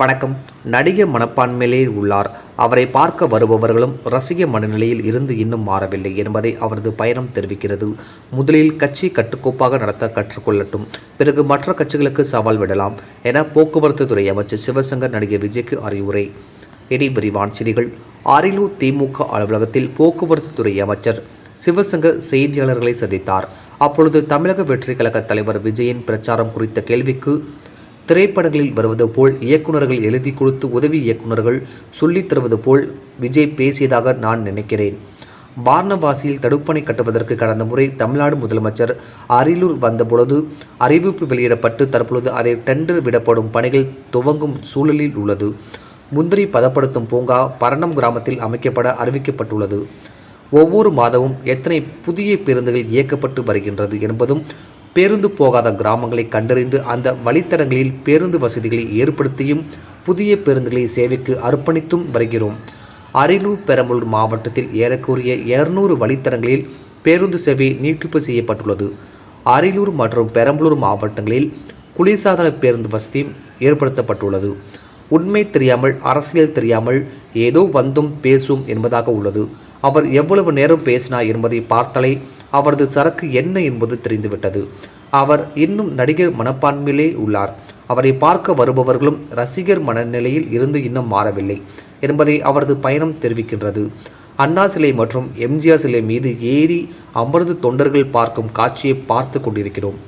வணக்கம். நடிகர் மனப்பான்மையிலே உள்ளார். அவரை பார்க்க வருபவர்களும் ரசிக மனநிலையில் இருந்து இன்னும் மாறவில்லை என்பதை அவரது பயணம் தெரிவிக்கிறது. முதலில் கட்சி கட்டுக்கோப்பாக நடத்த கற்றுக்கொள்ளட்டும். பிறகு மற்ற கட்சிகளுக்கு சவால் விடலாம் என போக்குவரத்து துறை அமைச்சர் சிவசங்கர் நடிகர் விஜய்க்கு அறிவுரை. இனி விரிவான செய்திகள். அரியலூர் திமுக அலுவலகத்தில் போக்குவரத்து துறை அமைச்சர் சிவசங்கர் செய்தியாளர்களை சந்தித்தார். அப்பொழுது தமிழக வெற்றி கழக தலைவர் விஜயின் பிரச்சாரம் குறித்த கேள்விக்கு திரைப்படங்களில் வருவது போல் இயக்குனர்கள் எழுதி கொடுத்து உதவி இயக்குநர்கள் சொல்லித் தருவது போல் விஜய் பேசியதாக நான் நினைக்கிறேன். வாரணவாசியில் தடுப்பணை கட்டுவதற்கு கடந்த முறை தமிழ்நாடு முதலமைச்சர் அரியலூர் வந்தபொழுது அறிவிப்பு வெளியிடப்பட்டு தற்பொழுது அதை டெண்டர் விடப்படும் பணிகள் துவங்கும் சூழலில் உள்ளது. முந்திரி பதப்படுத்தும் பூங்கா பரணம் கிராமத்தில் அமைக்கப்பட அறிவிக்கப்பட்டுள்ளது. ஒவ்வொரு மாதமும் எத்தனை புதிய பேருந்துகள் இயக்கப்பட்டு வருகின்றது என்பதும் பேருந்து போகாத கிராமங்களை கண்டறிந்து அந்த வழித்தடங்களில் பேருந்து வசதிகளை ஏற்படுத்தியும் புதிய பேருந்துகளை சேவைக்கு அர்ப்பணித்தும் வருகிறோம். அரியலூர் பெரம்பலூர் மாவட்டத்தில் ஏறக்குறைய இருநூறு வழித்தடங்களில் பேருந்து சேவை நீட்டிப்பு செய்யப்பட்டுள்ளது. அரியலூர் மற்றும் பெரம்பலூர் மாவட்டங்களில் குளிர்சாதன பேருந்து வசதியும் ஏற்படுத்தப்பட்டுள்ளது. உண்மை தெரியாமல் அரசியல் தெரியாமல் ஏதோ வந்தும் பேசும் என்பதாக உள்ளது. அவர் எவ்வளவு நேரம் பேசினார் என்பதை பார்த்தாலே அவரது சரக்கு என்ன என்பது தெரிந்துவிட்டது. அவர் இன்னும் நடிகர் மனப்பான்மையிலே உள்ளார். அவரை பார்க்க வருபவர்களும் ரசிகர் மனநிலையில் இருந்து இன்னும் மாறவில்லை என்பதை அவரது பயணம் தெரிவிக்கின்றது. அண்ணா சிலை மற்றும் எம்ஜிஆர் சிலை மீது ஏறி அமர்ந்து தொண்டர்கள் பார்க்கும் காட்சியை பார்த்து கொண்டிருக்கிறோம்.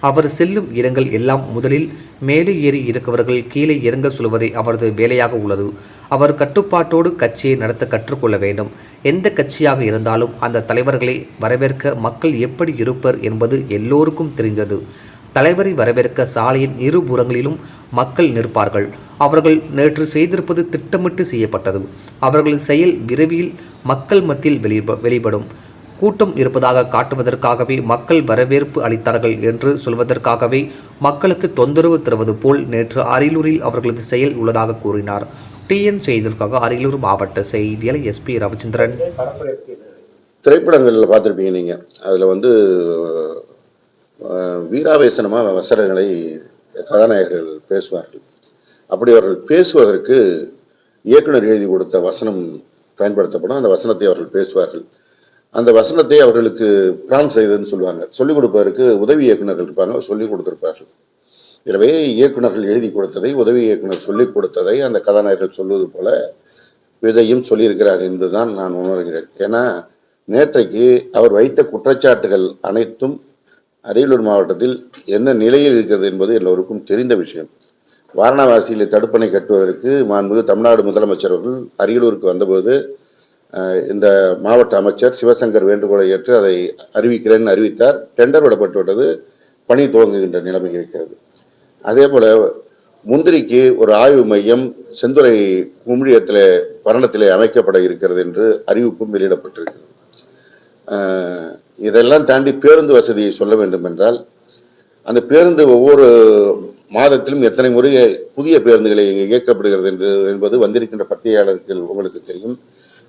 அவர் செல்லும் இடங்கள் எல்லாம் முதலில் மேலே ஏறி இருக்கவர்கள் கீழே இறங்க சொல்வதை அவரது வேலையாக உள்ளது. அவர் கட்டுப்பாட்டோடு கட்சியை நடத்த கற்றுக்கொள்ள வேண்டும். எந்த கட்சியாக இருந்தாலும் அந்த தலைவர்களை வரவேற்க மக்கள் எப்படி இருப்பர் என்பது எல்லோருக்கும் தெரிந்தது. தலைவரை வரவேற்க சாலையின் இருபுறங்களிலும் மக்கள் நிற்பார்கள். அவர்கள் நேற்று செய்திருப்பது திட்டமிட்டு செய்யப்பட்டது. அவர்கள் செயல் விரைவில் மக்கள் மத்தியில் வெளிப்ப வெளிப்படும். கூட்டம் இருப்பதாக காட்டுவதற்காகவே மக்கள் வரவேற்பு அளித்தார்கள் என்று சொல்வதற்காகவே மக்களுக்கு தொந்தரவு தருவது போல் நேற்று அரியலூரில் அவர்களது செயல் உள்ளதாக கூறினார். டிஎன் செய்திற்காக அரியலூர் மாவட்ட செய்தியாளர் எஸ்பி ரவிச்சந்திரன். திரைப்படங்களில் பார்த்துருப்பீங்க நீங்கள் அதில் வந்து வீராவேசனமாக வசனங்களை கதாநாயகர்கள் பேசுவார்கள். அப்படி அவர்கள் பேசுவதற்கு இயக்குனர் எழுதி கொடுத்த வசனம் பயன்படுத்தப்படும். அந்த வசனத்தை அவர்கள் பேசுவார்கள். அந்த வசனத்தை அவர்களுக்கு பிராம் செய்ததுன்னு சொல்லுவாங்க. சொல்லிக் கொடுப்பதற்கு உதவி இயக்குனர்கள் இருப்பாங்க. சொல்லிக் கொடுத்திருப்பார்கள். எனவே இயக்குநர்கள் எழுதி கொடுத்ததை உதவி இயக்குனர் சொல்லிக் கொடுத்ததை அந்த கதாநாயகர்கள் சொல்வது போல விதையும் சொல்லியிருக்கிறார் என்றுதான் நான் உணர்கிறேன். ஏன்னா நேற்றைக்கு அவர் வைத்த குற்றச்சாட்டுகள் அனைத்தும் அரியலூர் மாவட்டத்தில் என்ன நிலையில் இருக்கிறது என்பது எல்லோருக்கும் தெரிந்த விஷயம். வாரணாசியில் தடுப்பணை கட்டுவதற்கு மாண்புமிகு தமிழ்நாடு முதலமைச்சர் அவர்கள் அரியலூருக்கு வந்தபோது இந்த மாவட்ட அமைச்சர் சிவசங்கர் வேண்டுகோளை ஏற்று அதை அறிவிக்கிறேன் அறிவித்தார். டெண்டர் விடப்பட்டுவிட்டது. பணி துவங்குகின்ற நிலைமை இருக்கிறது. அதே போல முந்திரிக்கு ஒரு ஆய்வு மையம் செந்துறை குமிழியத்தில் பரணத்திலே அமைக்கப்பட இருக்கிறது என்று அறிவிப்பும் வெளியிடப்பட்டிருக்கிறது. இதெல்லாம் தாண்டி பேருந்து வசதியை சொல்ல வேண்டும் என்றால் அந்த பேருந்து ஒவ்வொரு மாதத்திலும் எத்தனை முறை புதிய பேருந்துகளை இயக்கப்படுகிறது என்று என்பது வந்திருக்கின்ற பத்திரிகையாளர்கள் உங்களுக்கு தெரியும்.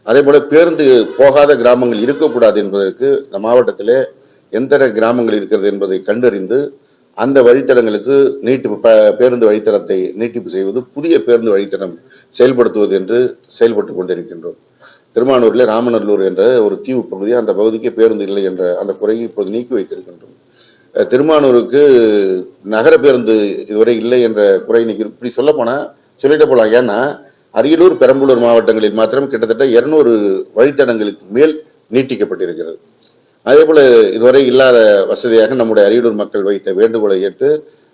அதே போல பேருந்து போகாத கிராமங்கள் இருக்கக்கூடாது என்பதற்கு இந்த மாவட்டத்திலே எந்த கிராமங்கள் இருக்கிறது என்பதை கண்டறிந்து அந்த வழித்தடங்களுக்கு நீட்டிப்பு ப- பேருந்து வழித்தடத்தை நீட்டிப்பு செய்வது புதிய பேருந்து வழித்தடம் செயல்படுத்துவது என்று செயல்பட்டு கொண்டிருக்கின்றோம். திருமானூரில் ராமநல்லூர் என்ற ஒரு தீவு பகுதி அந்த பகுதிக்கு பேருந்து இல்லை என்ற அந்த குறையை இப்போது நீக்கி வைத்திருக்கின்றோம். திருமானூருக்கு நகர பேருந்து இதுவரை இல்லை என்ற குறை நீக்கி இப்படி சொல்ல போனா சொல்லிட்டு போகலாம் ஏன்னா அரியலூர் பெரம்பலூர் மாவட்டங்களில் மாத்திரம் கிட்டத்தட்ட இருநூறு வழித்தடங்களுக்கு மேல் நீட்டிக்கப்பட்டிருக்கிறது. அதே போல இதுவரை இல்லாத வசதியாக நம்முடைய அரியலூர் மக்கள் வைத்த வேண்டுகோளை ஏற்று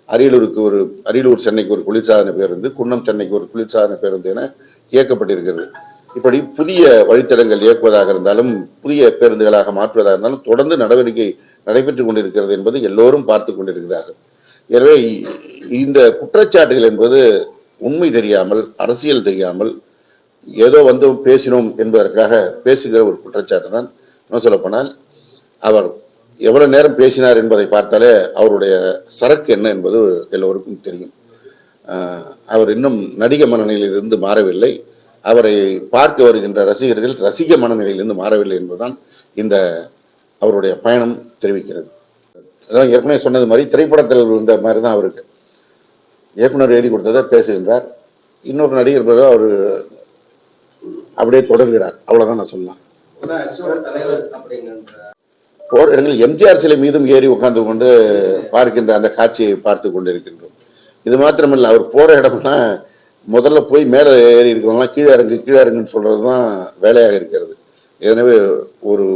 அரியலூருக்கு ஒரு அரியலூர் சென்னைக்கு ஒரு குளிர்சாதன பேருந்து குன்னம் சென்னைக்கு ஒரு குளிர்சாதன பேருந்து என இயக்கப்பட்டிருக்கிறது. இப்படி புதிய வழித்தடங்கள் இயக்குவதாக இருந்தாலும் புதிய பேருந்துகளாக மாற்றுவதாக இருந்தாலும் தொடர்ந்து நடவடிக்கை நடைபெற்றுக் கொண்டிருக்கிறது என்பது எல்லோரும் பார்த்து கொண்டிருக்கிறார்கள். எனவே இந்த குற்றச்சாட்டுகள் என்பது உண்மை தெரியாமல் அரசியல் தெரியாமல் ஏதோ வந்து பேசினோம் என்பதற்காக பேசுகிற ஒரு குற்றச்சாட்டு தான். இன்னும் சொல்லப்போனால் அவர் எவ்வளவு நேரம் பேசினார் என்பதை பார்த்தாலே அவருடைய சரக்கு என்ன என்பது எல்லோருக்கும் தெரியும். அவர் இன்னும் நடிக மனநிலையிலிருந்து மாறவில்லை. அவரை பார்க்க வருகின்ற ரசிகர்கள் ரசிக மனநிலையிலிருந்து மாறவில்லை என்பதுதான் இந்த அவருடைய பயணம் தெரிவிக்கிறது. அதான் ஏற்கனவே சொன்னது மாதிரி திரைப்படத்தில் இருந்த மாதிரி தான் அவருக்கு. இயக்குனர் எழுதி கொடுத்ததை பேசுகின்றார். இன்னொரு நடிகர் பிறகு அவர் அப்படியே தொடர்கிறார். அவ்வளவுதான் நான் சொல்லலாம். போர் இடங்களில் எம்ஜிஆர் சிலை மீதும் ஏறி உட்கார்ந்து கொண்டு பார்க்கின்ற அந்த காட்சியை பார்த்து கொண்டிருக்கின்றோம். இது மாத்திரமல்ல அவர் போற இடம்லாம் முதல்ல போய் மேலே ஏறி இருக்கிறவங்களாம் கீழே இறங்கு கீழே இறங்குன்னு சொல்றது தான் வேலையாக இருக்கிறது. எனவே ஒரு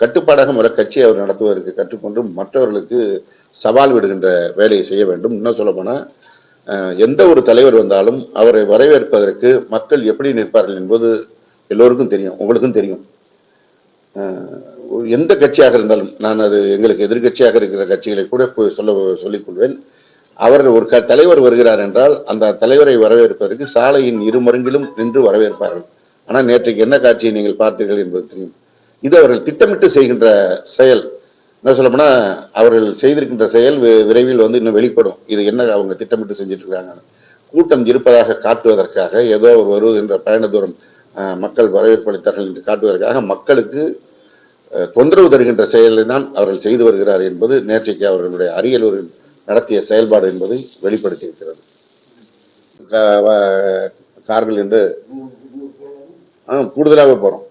கட்டுப்பாடாக முறை கட்சி அவர் நடத்துவதற்கு கற்றுக்கொண்டு மற்றவர்களுக்கு சவால் விடுகின்ற வேலையை செய்ய வேண்டும். இன்னும் சொல்ல போனா அஹ், எந்த ஒரு தலைவர் வந்தாலும் அவரை வரவேற்பதற்கு மக்கள் எப்படி நிற்பார்கள் என்பது எல்லோருக்கும் தெரியும் உங்களுக்கும் தெரியும். எந்த கட்சியாக இருந்தாலும் நான் அது எங்களுக்கு எதிர்க்கட்சியாக இருக்கிற கட்சிகளை கூட போய் சொல்ல சொல்லிக் கொள்வேன் அவர்கள் ஒரு க தலைவர் வருகிறார் என்றால் அந்த தலைவரை வரவேற்பதற்கு சாலையின் இருமருங்கிலும் நின்று வரவேற்பார்கள். ஆனால் நேற்றைக்கு என்ன காட்சியை நீங்கள் பார்த்தீர்கள் என்பது தெரியும். இது அவர்கள் திட்டமிட்டு செய்கின்ற செயல். என்ன சொல்லப்போனால் அவர்கள் செய்திருக்கின்ற செயல் விரைவில் வந்து இன்னும் வெளிப்படும். இது என்ன அவங்க திட்டமிட்டு செஞ்சுட்டு இருக்காங்கன்னு கூட்டம் இருப்பதாக காட்டுவதற்காக ஏதோ ஒரு வருகின்ற பயண தூரம் மக்கள் வரவேற்பளித்தார்கள் என்று காட்டுவதற்காக மக்களுக்கு தொந்தரவு தருகின்ற செயலை தான் அவர்கள் செய்து வருகிறார் என்பது நேற்றைக்கு அவர்களுடைய அரியலூரில் நடத்திய செயல்பாடு என்பதை வெளிப்படுத்தியிருக்கிறது. கார்கள் என்று ஆ, கூடுதலாக போகிறோம்